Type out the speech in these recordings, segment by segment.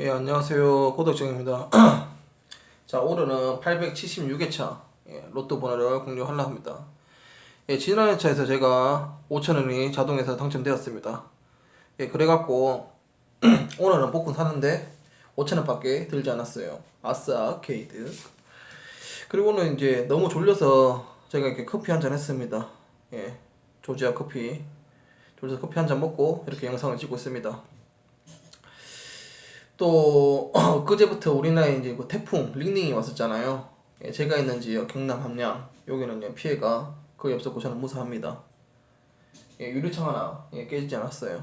예, 안녕하세요. 고덕정입니다. 자, 오늘은 876회차 예, 로또 번호를 공유하려 합니다. 예, 지난 회차에서 제가 5천원이 자동에서 당첨되었습니다. 예, 그래갖고 오늘은 복권 사는데 5천원밖에 들지 않았어요. 아싸 케이드. 그리고는 이제 너무 졸려서 제가 이렇게 커피 한 잔 했습니다. 예, 조지아 커피. 졸려서 커피 한 잔 먹고 이렇게 영상을 찍고 있습니다. 또 그제부터 우리나라에 이제 그 태풍 링링이 왔었잖아요. 예, 제가 있는 지역 경남 함양 여기는 피해가 거의 없었고 저는 무사합니다. 예, 유리창 하나 예, 깨지지 않았어요.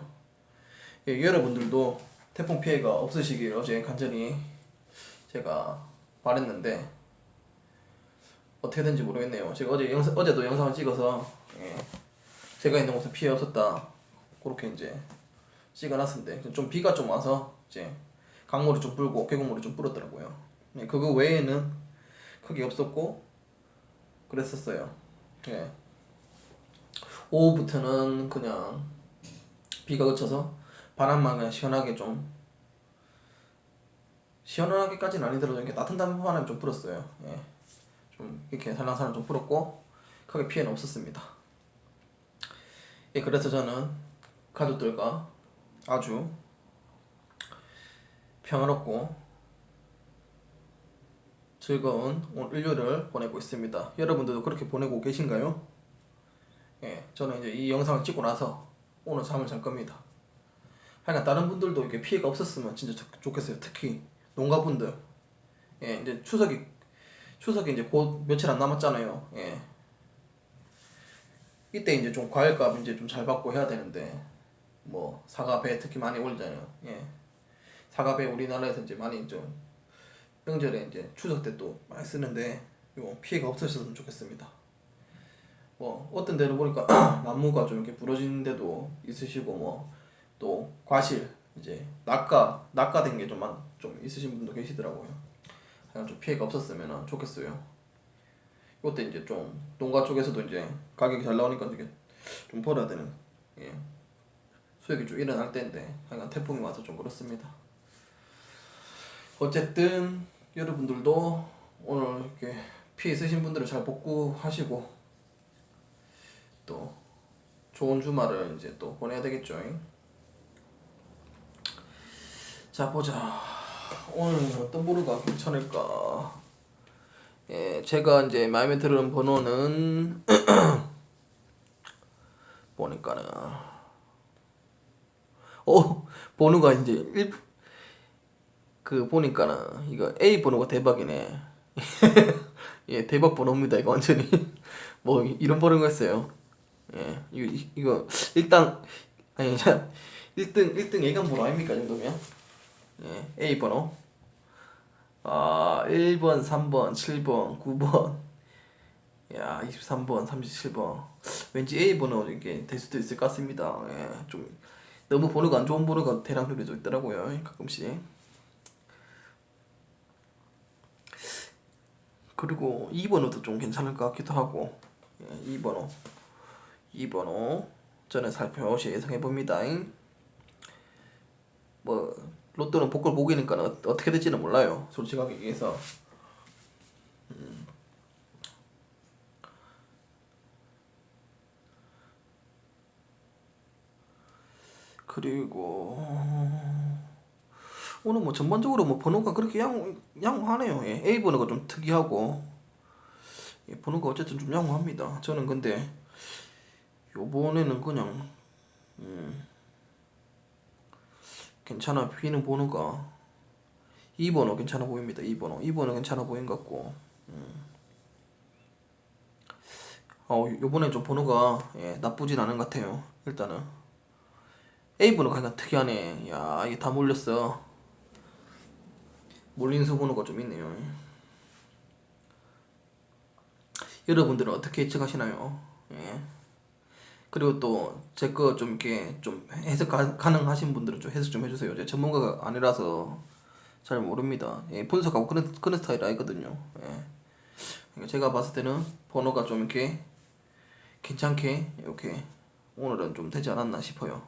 예, 여러분들도 태풍 피해가 없으시길 어제 간절히 제가 바랬는데 어떻게 된지 모르겠네요. 제가 어제 영상, 어제도 영상을 찍어서 예, 제가 있는 곳에 피해 없었다 그렇게 이제 찍어놨는데 좀 비가 좀 와서 이제 강물이 좀 불고 계곡물이 좀 불었더라고요. 네, 그거 외에는 크게 없었고 그랬었어요. 예. 오후부터는 그냥 비가 그쳐서 바람만 그냥 시원하게 좀 시원하게까지는 아니더라도 이렇게 따뜻한 바람이 좀 불었어요. 예. 좀 이렇게 살랑살랑 좀 불었고 크게 피해는 없었습니다. 예, 그래서 저는 가족들과 아주 평화롭고 즐거운 오늘 일요일을 보내고 있습니다. 여러분들도 그렇게 보내고 계신가요? 예, 저는 이제 이 영상을 찍고 나서 오늘 잠을 잘 겁니다. 하여간 다른 분들도 이렇게 피해가 없었으면 진짜 좋- 좋겠어요. 특히 농가분들. 예, 이제 추석이 추석이 이제 곧 며칠 안 남았잖아요. 예. 이때 이제 좀 과일값 이제 좀 잘 받고 해야 되는데 뭐 사과 배 특히 많이 올리잖아요. 예. 사과배 우리나라에서 이제 많이 좀 명절에 이제 추석 때 또 많이 쓰는데 이거 피해가 없으셨으면 좋겠습니다. 뭐 어떤 데는 보니까 나무가 좀 이렇게 부러진 데도 있으시고 뭐 또 과실 이제 낙가 낙가된 게좀좀 있으신 분도 계시더라고요. 좀 피해가 없었으면 좋겠어요. 이때 이제 좀 농가 쪽에서도 이제 가격이 잘 나오니까 이게 좀 벌어야 되는 예. 수익이 좀 일어날 때인데 하여간 태풍이 와서 좀 그렇습니다. 어쨌든 여러분들도 오늘 이렇게 피해 있으신 분들은 잘 복구하시고 또 좋은 주말을 이제 또 보내야 되겠죠. 자 보자. 오늘 어떤 번호가 괜찮을까? 예, 제가 이제 마음에 드는 번호는 보니까는 어 번호가 이제 1, 그 보니까는 이거 A 번호가 대박이네. 예, 대박 번호입니다. 이거 완전히 뭐 이런 번호가 있어요. 예, 이거 이- 이거 일단 아니 자 1등 1등 예감 번호 아닙니까 이 정도면? 예, A 번호. 아, 1번, 3번, 7번, 9번. 야, 23번, 37번. 왠지 A 번호 이렇게 될 수도 있을 것 같습니다. 예, 좀 너무 번호가 안 좋은 번호가 대량 그려져 있더라고요. 가끔씩. 그리고 2번호도 좀 괜찮을 것 같기도 하고. 예, 2번호. 2번호. 저는 살펴보시 예상해 봅니다. 뭐 로또는 복권 복이니까 어, 어떻게 될지는 몰라요. 솔직하게 얘기해서. 음. 그리고 오늘 뭐 전반적으로 뭐 번호가 그렇게 양 양호하네요. 예. A 번호가 좀 특이하고 예, 번호가 어쨌든 좀 양호합니다. 저는 근데 요번에는 그냥 음, 괜찮아 B는 번호가 2번호 괜찮아 보입니다. 2번호 2번호 괜찮아 보인 것 같고 음. 어 요번에 좀 번호가 예, 나쁘진 않은 것 같아요. 일단은 A 번호가 약간 특이하네. 야 이게 다 몰렸어. 몰린 수 번호가 좀 있네요. 여러분들은 어떻게 예측하시나요? 예. 그리고 또 제 거 좀 이렇게 좀 해석 가, 가능하신 분들은 좀 해석 좀 해주세요. 제가 전문가가 아니라서 잘 모릅니다. 예, 분석하고 그런 그런 스타일 아니거든요. 예. 그러니까 제가 봤을 때는 번호가 좀 이렇게 괜찮게 이렇게 오늘은 좀 되지 않았나 싶어요.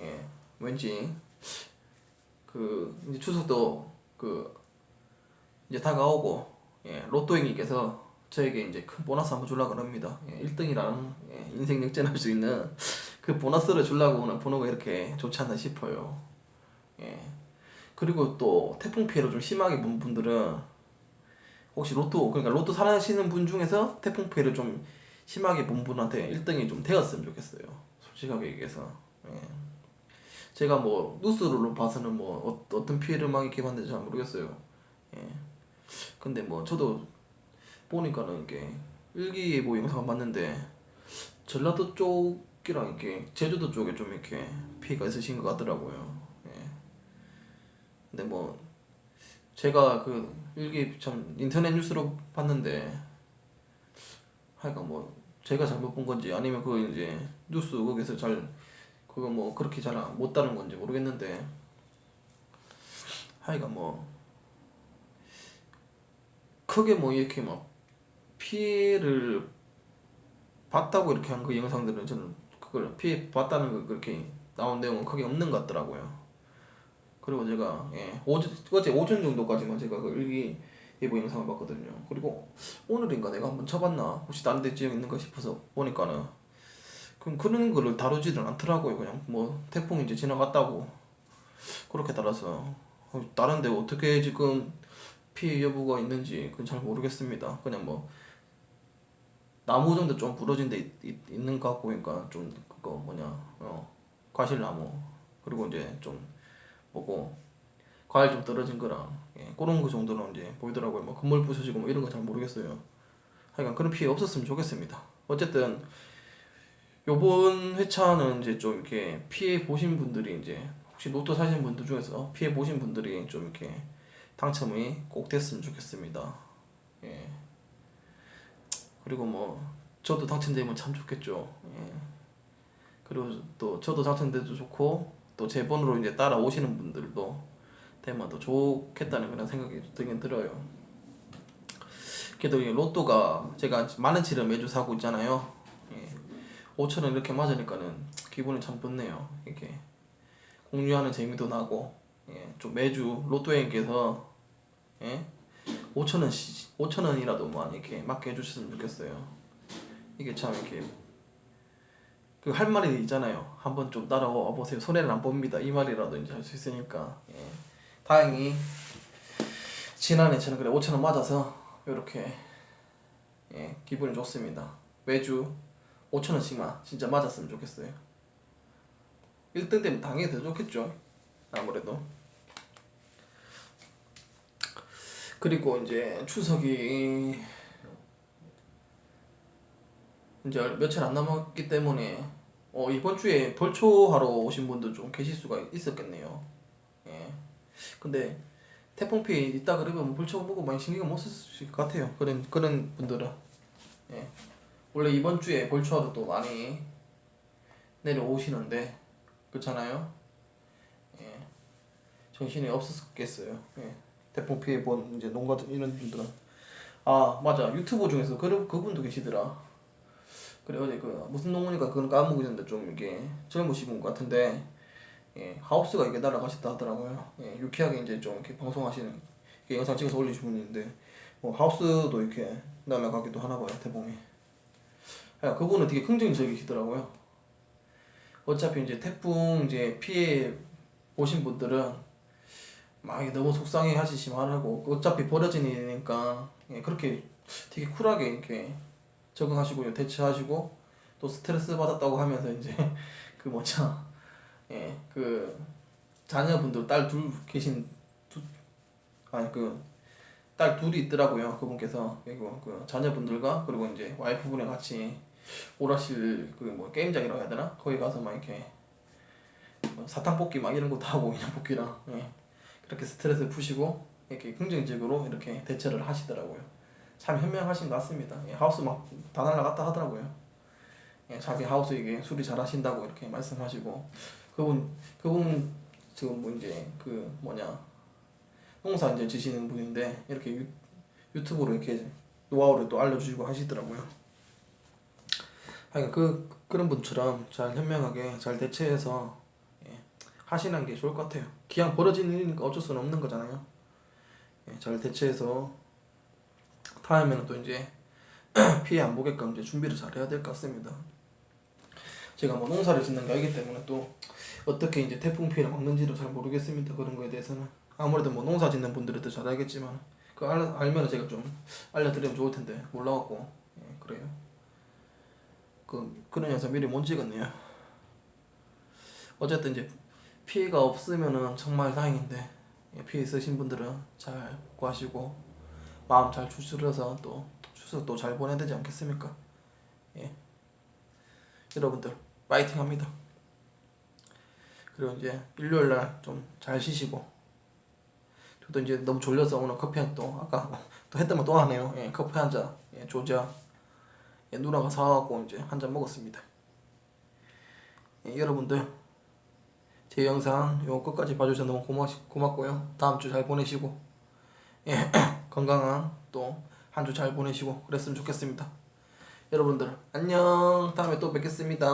예, 왠지 그 이제 추석도 그 이제 다가오고 예, 로또행님께서 저에게 이제 큰 보너스 한번 주려고 합니다. 예, 1등이랑 예, 인생 역전할 수 있는 그 보너스를 주려고 오는 번호가 이렇게 좋지 않나 싶어요. 예. 그리고 또 태풍 피해로 좀 심하게 본 분들은 혹시 로또 그러니까 로또 사시는 분 중에서 태풍 피해를 좀 심하게 본 분한테 1등이 좀 되었으면 좋겠어요. 솔직하게 얘기해서. 예. 제가 뭐 뉴스로 봐서는 뭐 어, 어떤 피해를 막 이렇게 봤는지 잘 모르겠어요. 예. 근데 뭐 저도 보니까는 이게 일기예보 영상 봤는데 전라도 쪽이랑 이렇게 제주도 쪽에 좀 이렇게 피해가 있으신 것 같더라고요. 예. 근데 뭐 제가 그 일기 참 인터넷 뉴스로 봤는데 하여간 뭐 제가 잘못 본 건지 아니면 그 이제 뉴스 거기서 잘 그거 뭐 그렇게 잘 못 다룬 건지 모르겠는데 하여간 뭐 크게 뭐 이렇게 막 피해를 봤다고 이렇게 한 그 영상들은 저는 그걸 피해 봤다는 거 그렇게 나온 내용은 크게 없는 것 같더라고요. 그리고 제가 예, 오전, 어제 오전 정도까지만 제가 그 일기 예보 영상을 봤거든요. 그리고 오늘인가 내가 한번 쳐봤나 혹시 다른 데 지역 있는가 싶어서 보니까는 그럼 그런 거를 다루지를 않더라고요. 그냥 뭐 태풍이 이제 지나갔다고 그렇게 달아서 어, 다른데 어떻게 지금 피해 여부가 있는지 그건 잘 모르겠습니다. 그냥 뭐 나무 정도 좀 부러진 데 있, 있, 있는 것 같고 그러니까 좀 그거 뭐냐 어 과실나무 그리고 이제 좀 뭐고 과일 좀 떨어진 거랑 예, 그런 거 정도는 이제 보이더라고요. 뭐 건물 부서지고 뭐 이런 거 잘 모르겠어요. 하여간 그런 피해 없었으면 좋겠습니다. 어쨌든 요번 회차는 이제 좀 이렇게 피해 보신 분들이 이제 혹시 로또 사신 분들 중에서 피해 보신 분들이 좀 이렇게 당첨이 꼭 됐으면 좋겠습니다. 예. 그리고 뭐 저도 당첨되면 참 좋겠죠. 예. 그리고 또 저도 당첨돼도 좋고 또 제 번호로 이제 따라오시는 분들도 되면 더 좋겠다는 그런 생각이 들긴 들어요. 그래도 이 로또가 제가 많은 치를 매주 사고 있잖아요. 예. 5천 원 이렇게 맞으니까는 기분이 참 좋네요. 이렇게 공유하는 재미도 나고 예. 좀 매주 로또행께서 예. 5천 원 5천 원이라도 만 이렇게 맞게 해주셨으면 좋겠어요. 이게 참 이렇게 그 할 말이 있잖아요. 한번 좀 따라와 보세요. 손해는 안 봅니다. 이 말이라도 이제 할 수 있으니까. 예. 다행히 지난해 저는 그래 5천 원 맞아서 이렇게 예, 기분이 좋습니다. 매주 5천 원씩만 진짜 맞았으면 좋겠어요. 1등 되면 당연히 더 좋겠죠. 아무래도. 그리고 이제 추석이 이제 며칠 안 남았기 때문에 어, 이번 주에 벌초하러 오신 분도 좀 계실 수가 있었겠네요. 예. 근데 태풍 피해 있다 그러면 뭐 벌초 보고 많이 신경 못 쓰실 것 같아요. 그런 그런 분들은 예. 원래 이번 주에 벌초하러 또 많이 내려오시는데 그렇잖아요. 예. 정신이 없었겠어요. 예. 태풍 피해 본 이제 농가 이런 분들은 아 맞아 유튜버 중에서 그 그분도 계시더라. 그래 어제 그 무슨 농원이가 그건 까먹고 있는데 좀 이게 젊으신 분 같은데 예, 하우스가 이게 날아가셨다 하더라고요. 예, 유쾌하게 이제 좀 이렇게 방송하시는 이렇게 영상 찍어서 올리신 분인데 뭐 하우스도 이렇게 날아가기도 하나 봐요 태풍이. 야, 그분은 되게 긍정적이시더라고요. 어차피 이제 태풍 이제 피해 보신 분들은 막 너무 속상해 하시지 말고 어차피 벌어진 일이니까 예, 그렇게 되게 쿨하게 이렇게 적응하시고 대처하시고 또 스트레스 받았다고 하면서 이제 그 뭐냐 예그 자녀분들 딸 둘 계신 두 아니 그 딸 둘이 있더라고요. 그분께서. 그리고 그 자녀분들과 그리고 이제 와이프분이 같이 오락실 그 뭐 게임장이라고 해야 되나 거기 가서 막 이렇게 뭐 사탕 뽑기 막 이런 것도 하고 그냥 뽑기랑 예. 그렇게 스트레스 푸시고 이렇게 긍정적으로 이렇게 대처를 하시더라고요. 참 현명하신 것 같습니다. 예, 하우스 막 다 날라갔다 하더라고요. 예, 자기 하우스 이게 수리 잘 하신다고 이렇게 말씀하시고 그분 그분 지금 뭐 이제 그 뭐냐 농사 이제 지시는 분인데 이렇게 유, 유튜브로 이렇게 노하우를 또 알려주시고 하시더라고요. 하여간 그 그런 분처럼 잘 현명하게 잘 대처해서 예, 하시는 게 좋을 것 같아요. 기왕 벌어지는 일이니까 어쩔 수는 없는 거잖아요. 예, 잘 대처해서 다음에는 또 이제 피해 안 보게끔 이제 준비를 잘 해야 될 것 같습니다. 제가 뭐 농사를 짓는 게 아니기 때문에 또 어떻게 이제 태풍 피해를 막는지도 잘 모르겠습니다. 그런 거에 대해서는 아무래도 뭐 농사 짓는 분들은 더잘 알겠지만 그 알, 알면 제가 좀 알려드리면 좋을 텐데 몰라갖고 예, 그래요. 그 그런 영상 미리 못 찍었네요. 어쨌든 이제 피해가 없으면은 정말 다행인데 예, 피해 있으신 분들은 잘 구하시고 마음 잘 추스려서 또 추석 또 잘 보내야 되지 않겠습니까? 예. 여러분들 파이팅 합니다. 그리고 이제 일요일 날 좀 잘 쉬시고 저도 이제 너무 졸려서 오늘 커피 한 또 아까 또 했더만 또 하네요. 예, 커피 한 잔, 예, 조자 예, 누나가 사갖고 이제 한 잔 먹었습니다. 예, 여러분들 제 영상 요 끝까지 봐주셔서 너무 고마, 고맙고요. 다음 주 잘 보내시고 예, 건강한 또 한 주 잘 보내시고 그랬으면 좋겠습니다. 여러분들 안녕. 다음에 또 뵙겠습니다.